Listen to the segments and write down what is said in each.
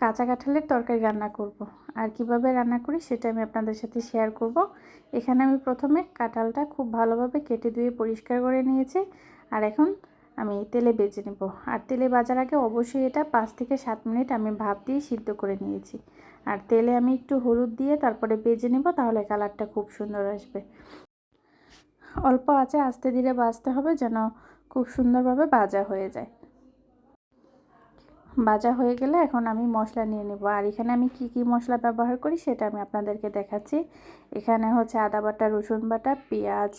কাঁচা কাঁঠালের তরকারি রান্না করব। আর কীভাবে রান্না করি সেটা আমি আপনাদের সাথে শেয়ার করব। এখানে আমি প্রথমে কাঁঠালটা খুব ভালোভাবে কেটে ধুয়ে পরিষ্কার করে নিয়েছি। আর এখন আমি তেলে বেজে নেব। আর তেলে বাজার আগে অবশ্যই এটা পাঁচ থেকে সাত মিনিট আমি ভাপ দিয়ে সিদ্ধ করে নিয়েছি। আর তেলে আমি একটু হলুদ দিয়ে তারপরে বেজে নেব, তাহলে কালারটা খুব সুন্দর আসবে। অল্প আছে আস্তে ধীরে বাজতে হবে যেন খুব সুন্দরভাবে ভাজা হয়ে যায়। ভাজা হয়ে গেলে এখন আমি মশলা নিয়ে নেব। আর এখানে আমি কি কি মশলা ব্যবহার করি সেটা আমি আপনাদেরকে দেখাচ্ছি। এখানে হচ্ছে আদা বাটা, রসুন বাটা, পেঁয়াজ,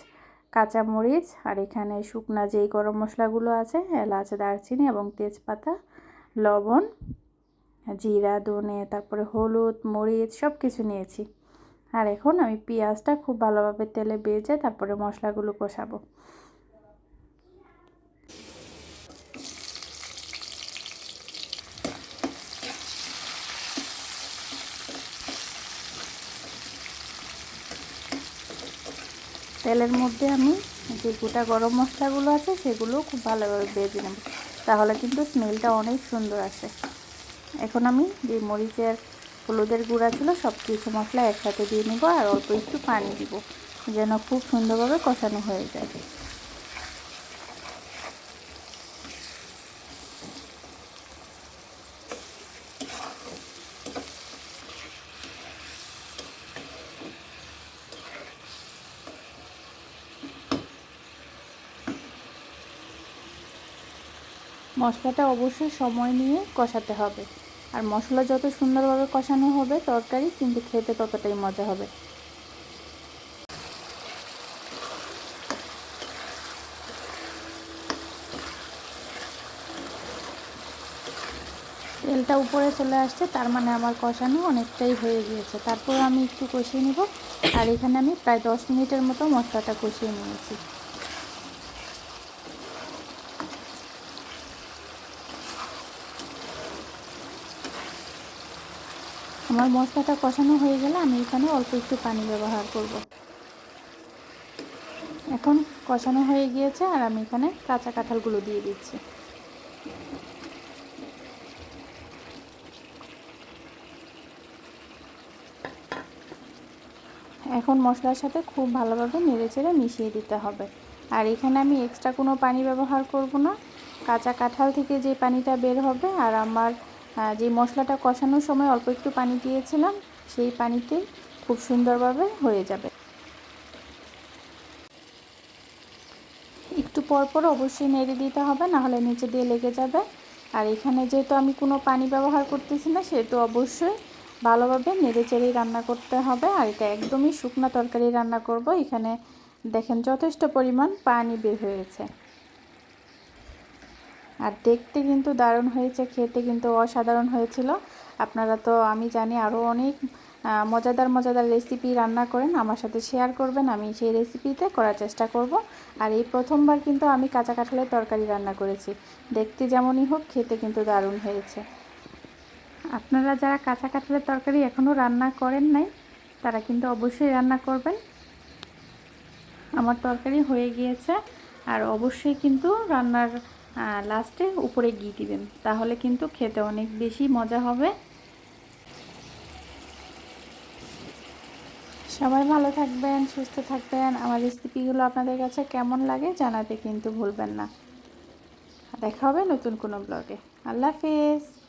কাঁচামরিচ, আর এখানে শুকনা যেই গরম মশলাগুলো আছে, এলাচ, দারচিনি এবং তেজপাতা, লবণ, জিরা, ধনে, তারপরে হলুদ, মরিচ সব কিছু নিয়েছি। আর এখন আমি পেঁয়াজটা খুব ভালোভাবে তেলে বেজে তারপরে মশলাগুলো কষাবো। তেলের মধ্যে আমি যে গোটা গরম মশলাগুলো আছে সেগুলো খুব ভালোভাবে বেজে নেব তাহলে কিন্তু স্মেলটা অনেক সুন্দর আসে। এখন আমি যে মরিচের, হলুদের গুঁড়া ছিল সব কিছু মশলা একসাথে দিয়ে নেব আর অল্প একটু পানি দিব, যেন খুব সুন্দরভাবে কষানো হয়ে যায়। মশলাটা অবশ্যই সময় নিয়ে কষাতে হবে। আর মশলা যত সুন্দরভাবে কষানো হবে তরকারি কিন্তু খেতে ততটাই মজা হবে। তেলটা উপরে চলে আসছে, তার মানে আমার কষানো অনেকটাই হয়ে গিয়েছে। তারপর আমি একটু কষিয়ে নিব। আর এখানে আমি প্রায় দশ মিনিটের মতো মশলাটা কষিয়ে নিয়েছি। আমার মশলাটা কষানো হয়ে গেলে আমি এখানে অল্প একটু পানি ব্যবহার করব। এখন কষানো হয়ে গিয়েছে আর আমি এখানে কাঁচা কাঁঠালগুলো দিয়ে দিচ্ছি। এখন মশলার সাথে খুব ভালোভাবে নেড়ে চেড়ে মিশিয়ে দিতে হবে। আর এখানে আমি এক্সট্রা কোনো পানি ব্যবহার করব না। কাঁচা কাঁঠাল থেকে যে পানিটা বের হবে আর আমার যে মশলাটা কষানোর সময় অল্প একটু পানি দিয়েছিলাম, সেই পানিতে খুব সুন্দরভাবে হয়ে যাবে। একটু পর পর অবশ্যই নেড়ে দিতে হবে, নাহলে নিচে দিয়ে লেগে যাবে। আর এখানে যেহেতু আমি কোনো পানি ব্যবহার করতেছি না, সেহেতু অবশ্যই ভালোভাবে নেড়ে চেড়েই রান্না করতে হবে। আর এটা একদমই শুকনো তরকারি রান্না করব, এখানে দেখেন যথেষ্ট পরিমাণ পানি বের হয়েছে। আর দেখতে কিন্তু দারুণ হয়েছে, খেতে কিন্তু অসাধারণ হয়েছিল। আপনারা তো, আমি জানি আরও অনেক মজাদার মজাদার রেসিপি রান্না করেন, আমার সাথে শেয়ার করবেন, আমি সেই রেসিপিতে করার চেষ্টা করব। আর এই প্রথমবার কিন্তু আমি কাঁচা কাঁঠালের তরকারি রান্না করেছি। দেখতে যেমনই হোক, খেতে কিন্তু দারুণ হয়েছে। আপনারা যারা কাঁচা কাঁঠালের তরকারি এখনও রান্না করেন নাই, তারা কিন্তু অবশ্যই রান্না করবেন। আমার তরকারি হয়ে গিয়েছে, আর অবশ্যই কিন্তু রান্নার লাস্টে উপরে ঘি দিবেন। তাহলে কিন্তু খেতে অনেক বেশি মজা হবে। সবাই ভালো থাকবেন, সুস্থ থাকবেন। আমার রেসিপিগুলো আপনাদের কাছে কেমন লাগে জানাতে কিন্তু ভুলবেন না। দেখা হবে নতুন কোনো ব্লগে। আল্লাহ হাফিজ।